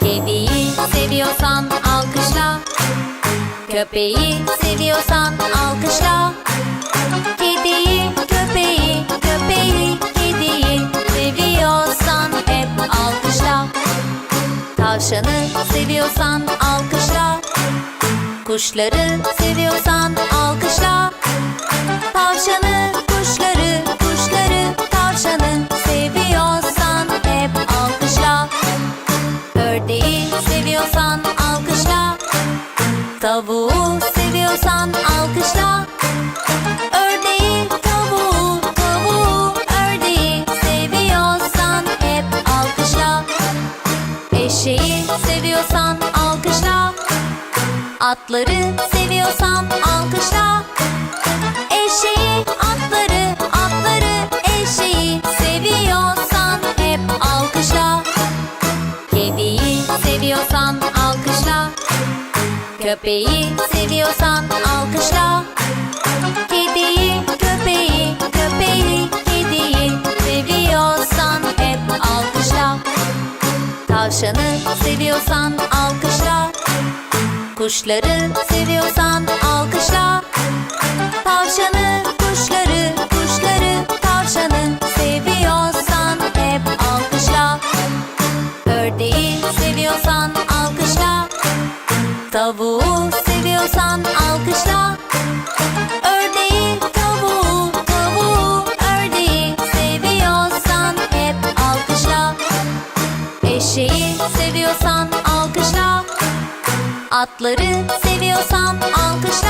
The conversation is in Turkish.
Kediyi seviyorsan alkışla. Köpeği seviyorsan alkışla. Kediyi, köpeği, köpeği, kediyi Seviyorsan hep alkışla. Tavşanı seviyorsan alkışla. Kuşları seviyorsan alkışla. Tavşanı, seviyorsan alkışla. Tavuğu seviyorsan alkışla. Ördeği, tavuğu, tavuğu, ördeği Seviyorsan hep alkışla. Eşeği seviyorsan alkışla. Atları seviyorsan alkışla seviyorsan alkışla. Köpeği seviyorsan alkışla. Kediyi, köpeği, köpeği, kediyi Seviyorsan hep alkışla. Tavşanı seviyorsan alkışla. Kuşları seviyorsan alkışla Ördeği seviyorsan alkışla. Tavuğu seviyorsan alkışla. Ördeği, tavuğu, tavuğu, ördeği Seviyorsan hep alkışla. Eşeği seviyorsan alkışla. Atları seviyorsan alkışla